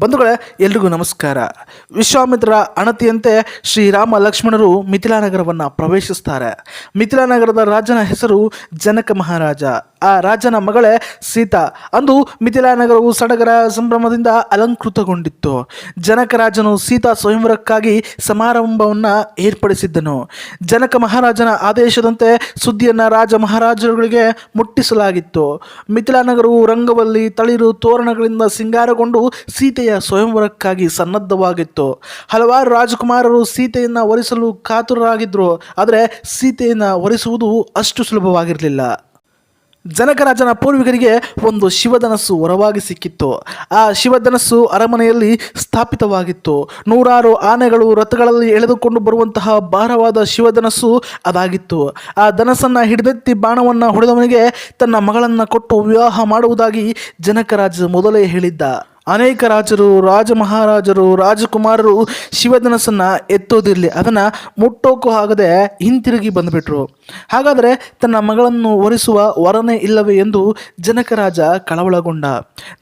ಬಂಧುಗಳೇ, ಎಲ್ರಿಗೂ ನಮಸ್ಕಾರ. ವಿಶ್ವಾಮಿತ್ರ ಅಣತಿಯಂತೆ ಶ್ರೀರಾಮ ಲಕ್ಷ್ಮಣರು ಮಿಥಿಲಾ ನಗರವನ್ನು ಪ್ರವೇಶಿಸ್ತಾರೆ. ಮಿಥಿಲಾ ನಗರದ ರಾಜನ ಹೆಸರು ಜನಕ ಮಹಾರಾಜ. ಆ ರಾಜನ ಮಗಳೇ ಸೀತಾ. ಅಂದು ಮಿಥಿಲಾ ನಗರವು ಸಡಗರ ಸಂಭ್ರಮದಿಂದ ಅಲಂಕೃತಗೊಂಡಿತ್ತು. ಜನಕ ರಾಜನು ಸೀತಾ ಸ್ವಯಂವರಕ್ಕಾಗಿ ಸಮಾರಂಭವನ್ನು ಏರ್ಪಡಿಸಿದ್ದನು. ಜನಕ ಮಹಾರಾಜನ ಆದೇಶದಂತೆ ಸುದ್ದಿಯನ್ನು ರಾಜ ಮಹಾರಾಜರುಗಳಿಗೆ ಮುಟ್ಟಿಸಲಾಗಿತ್ತು. ಮಿಥಿಲಾ ನಗರವು ರಂಗವಲ್ಲಿ ತಳಿರು ತೋರಣಗಳಿಂದ ಸಿಂಗಾರಗೊಂಡು ಸೀತೆಯ ಸ್ವಯಂವರಕ್ಕಾಗಿ ಸನ್ನದ್ಧವಾಗಿತ್ತು. ಹಲವಾರು ರಾಜಕುಮಾರರು ಸೀತೆಯನ್ನು ಒರೆಸಲು ಕಾತುರರಾಗಿದ್ದರು ಆದರೆ ಸೀತೆಯನ್ನು ಒರೆಸುವುದು ಅಷ್ಟು ಸುಲಭವಾಗಿರಲಿಲ್ಲ. ಜನಕರಾಜನ ಪೂರ್ವಿಕರಿಗೆ ಒಂದು ಶಿವಧನಸ್ಸು ವರವಾಗಿ ಸಿಕ್ಕಿತ್ತು. ಆ ಶಿವಧನಸ್ಸು ಅರಮನೆಯಲ್ಲಿ ಸ್ಥಾಪಿತವಾಗಿತ್ತು. ನೂರಾರು ಆನೆಗಳು ರಥಗಳಲ್ಲಿ ಎಳೆದುಕೊಂಡು ಬರುವಂತಹ ಭಾರವಾದ ಶಿವಧನಸ್ಸು ಅದಾಗಿತ್ತು. ಆ ಧನಸ್ಸನ್ನು ಹಿಡಿದೆತ್ತಿ ಬಾಣವನ್ನು ಹೊಡೆದವನಿಗೆ ತನ್ನ ಮಗಳನ್ನು ಕೊಟ್ಟು ವಿವಾಹ ಮಾಡುವುದಾಗಿ ಜನಕರಾಜ ಮೊದಲೇ ಹೇಳಿದ್ದ. ಅನೇಕ ರಾಜರು ರಾಜ ಮಹಾರಾಜರು ರಾಜಕುಮಾರರು ಶಿವಧನಸ್ಸನ್ನು ಎತ್ತೋದಿರಲಿ ಅದನ್ನು ಮುಟ್ಟೋಕು ಆಗದೆ ಹಿಂತಿರುಗಿ ಬಂದುಬಿಟ್ರು. ಹಾಗಾದರೆ ತನ್ನ ಮಗಳನ್ನು ಒರೆಸುವ ವರನೇ ಇಲ್ಲವೇ ಎಂದು ಜನಕರಾಜ ಕಳವಳಗೊಂಡ.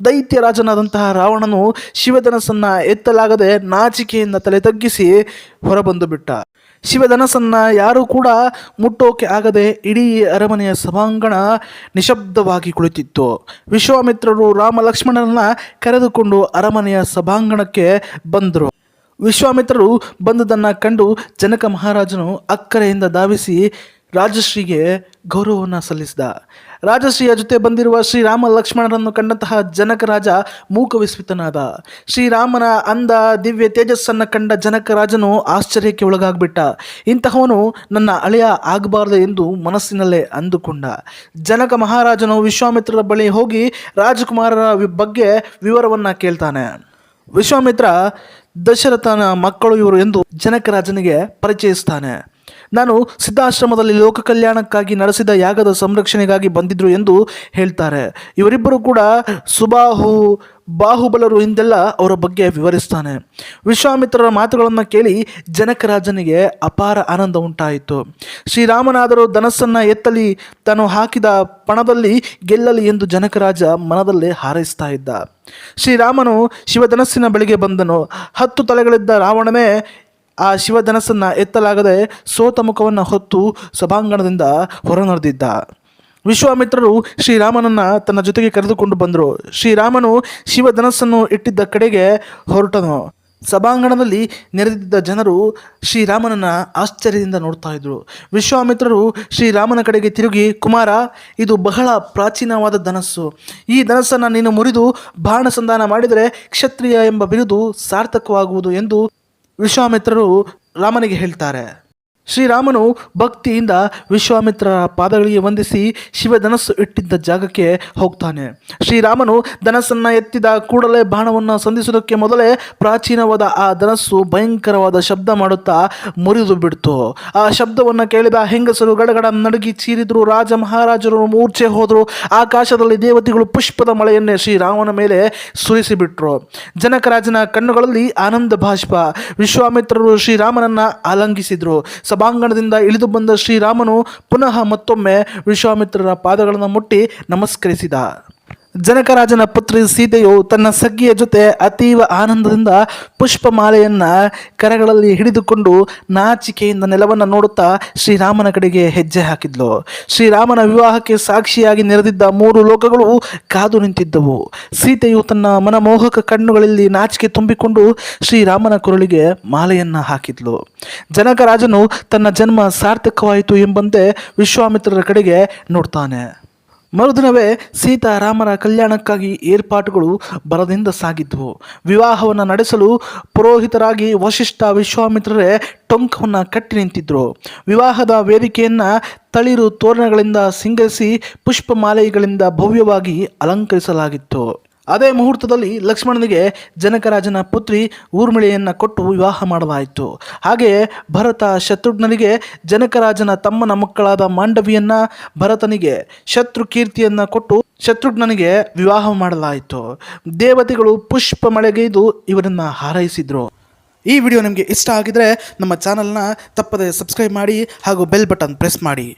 ದೈತ್ಯ ರಾಜನಾದಂತಹ ರಾವಣನು ಶಿವಧನಸ್ಸನ್ನು ಎತ್ತಲಾಗದೆ ನಾಚಿಕೆಯಿಂದ ತಲೆ ತಗ್ಗಿಸಿ ಹೊರಬಂದು ಬಿಟ್ಟ. ಶಿವಧನಸ್ಸನ್ನು ಯಾರೂ ಕೂಡ ಮುಟ್ಟೋಕೆ ಆಗದೆ ಇಡೀ ಅರಮನೆಯ ಸಭಾಂಗಣ ನಿಶಬ್ದವಾಗಿ ಕುಳಿತಿತ್ತು. ವಿಶ್ವಾಮಿತ್ರರು ರಾಮ ಲಕ್ಷ್ಮಣರನ್ನ ಕರೆದುಕೊಂಡು ಅರಮನೆಯ ಸಭಾಂಗಣಕ್ಕೆ ಬಂದರು. ವಿಶ್ವಾಮಿತ್ರರು ಬಂದುದನ್ನು ಕಂಡು ಜನಕ ಮಹಾರಾಜನು ಅಕ್ಕರೆಯಿಂದ ಧಾವಿಸಿ ರಾಜಶ್ರೀಗೆ ಗೌರವವನ್ನು ಸಲ್ಲಿಸಿದ. ರಾಜಶ್ರೀಯ ಜೊತೆ ಬಂದಿರುವ ಶ್ರೀರಾಮ ಲಕ್ಷ್ಮಣರನ್ನು ಕಂಡಂತಹ ಜನಕ ರಾಜ ಮೂಕವಿಸ್ಮಿತನಾದ. ಶ್ರೀರಾಮನ ಅಂದ ದಿವ್ಯ ತೇಜಸ್ಸನ್ನು ಕಂಡ ಜನಕ ರಾಜನು ಆಶ್ಚರ್ಯಕ್ಕೆ ಒಳಗಾಗ್ಬಿಟ್ಟ. ಇಂತಹವನು ನನ್ನ ಅಳೆಯ ಆಗಬಾರದು ಎಂದು ಮನಸ್ಸಿನಲ್ಲೇ ಅಂದುಕೊಂಡ. ಜನಕ ಮಹಾರಾಜನು ವಿಶ್ವಾಮಿತ್ರರ ಬಳಿ ಹೋಗಿ ರಾಜಕುಮಾರರ ಬಗ್ಗೆ ವಿವರವನ್ನು ಕೇಳ್ತಾನೆ. ವಿಶ್ವಾಮಿತ್ರ ದಶರಥನ ಮಕ್ಕಳು ಇವರು ಎಂದು ಜನಕರಾಜನಿಗೆ ಪರಿಚಯಿಸ್ತಾನೆ. ನಾನು ಸಿದ್ಧಾಶ್ರಮದಲ್ಲಿ ಲೋಕ ಕಲ್ಯಾಣಕ್ಕಾಗಿ ನಡೆಸಿದ ಯಾಗದ ಸಂರಕ್ಷಣೆಗಾಗಿ ಬಂದಿದ್ರು ಎಂದು ಹೇಳ್ತಾರೆ. ಇವರಿಬ್ಬರು ಕೂಡ ಸುಬಾಹು, ಬಾಹುಬಲರು ಹಿಂದೆಲ್ಲ ಅವರ ಬಗ್ಗೆ ವಿವರಿಸ್ತಾನೆ. ವಿಶ್ವಾಮಿತ್ರರ ಮಾತುಗಳನ್ನು ಕೇಳಿ ಜನಕರಾಜನಿಗೆ ಅಪಾರ ಆನಂದ ಉಂಟಾಯಿತು. ಶ್ರೀರಾಮನಾದರು ಧನಸ್ಸನ್ನು ಎತ್ತಲಿ, ತಾನು ಹಾಕಿದ ಪಣದಲ್ಲಿ ಗೆಲ್ಲಲಿ ಎಂದು ಜನಕರಾಜ ಮನದಲ್ಲೇ ಹಾರೈಸ್ತಾ ಇದ್ದ. ಶ್ರೀರಾಮನು ಶಿವಧನಸ್ಸಿನ ಬಳಿಗೆ ಬಂದನು. ಹತ್ತು ತಲೆಗಳಿದ್ದ ರಾವಣನೇ ಆ ಶಿವಧನಸ್ಸನ್ನು ಎತ್ತಲಾಗದೆ ಸೋತ ಮುಖವನ್ನು ಹೊತ್ತು ಸಭಾಂಗಣದಿಂದ ಹೊರನಡೆದಿದ್ದ. ವಿಶ್ವಾಮಿತ್ರರು ಶ್ರೀರಾಮನನ್ನು ತನ್ನ ಜೊತೆಗೆ ಕರೆದುಕೊಂಡು ಬಂದರು. ಶ್ರೀರಾಮನು ಶಿವಧನಸ್ಸನ್ನು ಇಟ್ಟಿದ್ದ ಕಡೆಗೆ ಹೊರಟನು. ಸಭಾಂಗಣದಲ್ಲಿ ನೆರೆದಿದ್ದ ಜನರು ಶ್ರೀರಾಮನನ್ನು ಆಶ್ಚರ್ಯದಿಂದ ನೋಡ್ತಾ ಇದ್ರು. ವಿಶ್ವಾಮಿತ್ರರು ಶ್ರೀರಾಮನ ಕಡೆಗೆ ತಿರುಗಿ, ಕುಮಾರ, ಇದು ಬಹಳ ಪ್ರಾಚೀನವಾದ ಧನಸ್ಸು. ಈ ಧನಸ್ಸನ್ನು ನೀನು ಮುರಿದು ಬಾಣ ಸಂಧಾನ ಮಾಡಿದರೆ ಕ್ಷತ್ರಿಯ ಎಂಬ ಬಿರುದು ಸಾರ್ಥಕವಾಗುವುದು ಎಂದು ವಿಶ್ವಾಮಿತ್ರರು ರಾಮನಿಗೆ ಹೇಳ್ತಾರೆ. ಶ್ರೀರಾಮನು ಭಕ್ತಿಯಿಂದ ವಿಶ್ವಾಮಿತ್ರರ ಪಾದಗಳಿಗೆ ವಂದಿಸಿ ಶಿವಧನಸ್ಸು ಇಟ್ಟಿದ್ದ ಜಾಗಕ್ಕೆ ಹೋಗ್ತಾನೆ. ಶ್ರೀರಾಮನು ಧನಸ್ಸನ್ನು ಎತ್ತಿದ ಕೂಡಲೇ ಬಾಣವನ್ನು ಸಂಧಿಸುವುದಕ್ಕೆ ಮೊದಲೇ ಪ್ರಾಚೀನವಾದ ಆ ಧನಸ್ಸು ಭಯಂಕರವಾದ ಶಬ್ದ ಮಾಡುತ್ತಾ ಮುರಿದು ಬಿಡ್ತು. ಆ ಶಬ್ದವನ್ನು ಕೇಳಿದ ಹೆಂಗಸರು ಗಡಗಡ ನಡುಗಿ ಚೀರಿದ್ರು. ರಾಜ ಮಹಾರಾಜರು ಮೂರ್ಛೆ ಹೋದರು. ಆಕಾಶದಲ್ಲಿ ದೇವತೆಗಳು ಪುಷ್ಪದ ಮಳೆಯನ್ನೇ ಶ್ರೀರಾಮನ ಮೇಲೆ ಸುರಿಸಿಬಿಟ್ರು. ಜನಕರಾಜನ ಕಣ್ಣುಗಳಲ್ಲಿ ಆನಂದ ಭಾಷ್ಪ. ವಿಶ್ವಾಮಿತ್ರರು ಶ್ರೀರಾಮನನ್ನು ಆಲಂಗಿಸಿದ್ರು. ಸಭಾಂಗಣದಿಂದ ಇಳಿದು ಬಂದ ಶ್ರೀರಾಮನು ಪುನಃ ಮತ್ತೊಮ್ಮೆ ವಿಶ್ವಾಮಿತ್ರರ ಪಾದಗಳನ್ನು ಮುಟ್ಟಿ ನಮಸ್ಕರಿಸಿದ. ಜನಕರಾಜನ ಪುತ್ರಿ ಸೀತೆಯು ತನ್ನ ಸಗ್ಗಿಯ ಜೊತೆ ಅತೀವ ಆನಂದದಿಂದ ಪುಷ್ಪಮಾಲೆಯನ್ನು ಕರಗಳಲ್ಲಿ ಹಿಡಿದುಕೊಂಡು ನಾಚಿಕೆಯಿಂದ ನೆಲವನ್ನು ನೋಡುತ್ತಾ ಶ್ರೀರಾಮನ ಕಡೆಗೆ ಹೆಜ್ಜೆ ಹಾಕಿದ್ಲು. ಶ್ರೀರಾಮನ ವಿವಾಹಕ್ಕೆ ಸಾಕ್ಷಿಯಾಗಿ ನೆರೆದಿದ್ದ ಮೂರು ಲೋಕಗಳು ಕಾದು ನಿಂತಿದ್ದವು. ಸೀತೆಯು ತನ್ನ ಮನಮೋಹಕ ಕಣ್ಣುಗಳಲ್ಲಿ ನಾಚಿಕೆ ತುಂಬಿಕೊಂಡು ಶ್ರೀರಾಮನ ಕುರಳಿಗೆ ಮಾಲೆಯನ್ನು ಹಾಕಿದ್ಲು. ಜನಕರಾಜನು ತನ್ನ ಜನ್ಮ ಸಾರ್ಥಕವಾಯಿತು ಎಂಬಂತೆ ವಿಶ್ವಾಮಿತ್ರರ ಕಡೆಗೆ ನೋಡ್ತಾನೆ. ಮರುದಿನವೇ ಸೀತಾರಾಮರ ಕಲ್ಯಾಣಕ್ಕಾಗಿ ಏರ್ಪಾಟುಗಳು ಬರದಿಂದ ಸಾಗಿದ್ವು ವಿವಾಹವನ್ನು ನಡೆಸಲು ಪುರೋಹಿತರಾಗಿ ವಶಿಷ್ಠ ವಿಶ್ವಾಮಿತ್ರರೇ ಟೊಂಕವನ್ನು ಕಟ್ಟಿ ನಿಂತಿದ್ದರು ವಿವಾಹದ ವೇದಿಕೆಯನ್ನು ತಳಿರು ತೋರಣಗಳಿಂದ ಸಿಂಗರಿಸಿ ಪುಷ್ಪಮಾಲೆಗಳಿಂದ ಭವ್ಯವಾಗಿ ಅಲಂಕರಿಸಲಾಗಿತ್ತು. ಅದೇ ಮುಹೂರ್ತದಲ್ಲಿ ಲಕ್ಷ್ಮಣನಿಗೆ ಜನಕರಾಜನ ಪುತ್ರಿ ಊರ್ಮಿಳೆಯನ್ನು ಕೊಟ್ಟು ವಿವಾಹ ಮಾಡಲಾಯಿತು. ಹಾಗೆಯೇ ಭರತ ಶತ್ರುಘ್ನನಿಗೆ ಜನಕರಾಜನ ತಮ್ಮನ ಮಕ್ಕಳಾದ ಮಾಂಡವಿಯನ್ನ ಭರತನಿಗೆ ಶತ್ರು ಕೀರ್ತಿಯನ್ನು ಕೊಟ್ಟು ಶತ್ರುಘ್ನನಿಗೆ ವಿವಾಹ ಮಾಡಲಾಯಿತು. ದೇವತೆಗಳು ಪುಷ್ಪ ಮಳೆಗೈದು ಇವರನ್ನು ಹಾರೈಸಿದರು. ಈ ವಿಡಿಯೋ ನಿಮಗೆ ಇಷ್ಟ ಆಗಿದ್ರೆ ನಮ್ಮ ಚಾನಲ್ನ ತಪ್ಪದೆ ಸಬ್ಸ್ಕ್ರೈಬ್ ಮಾಡಿ ಹಾಗೂ ಬೆಲ್ ಬಟನ್ ಪ್ರೆಸ್ ಮಾಡಿ.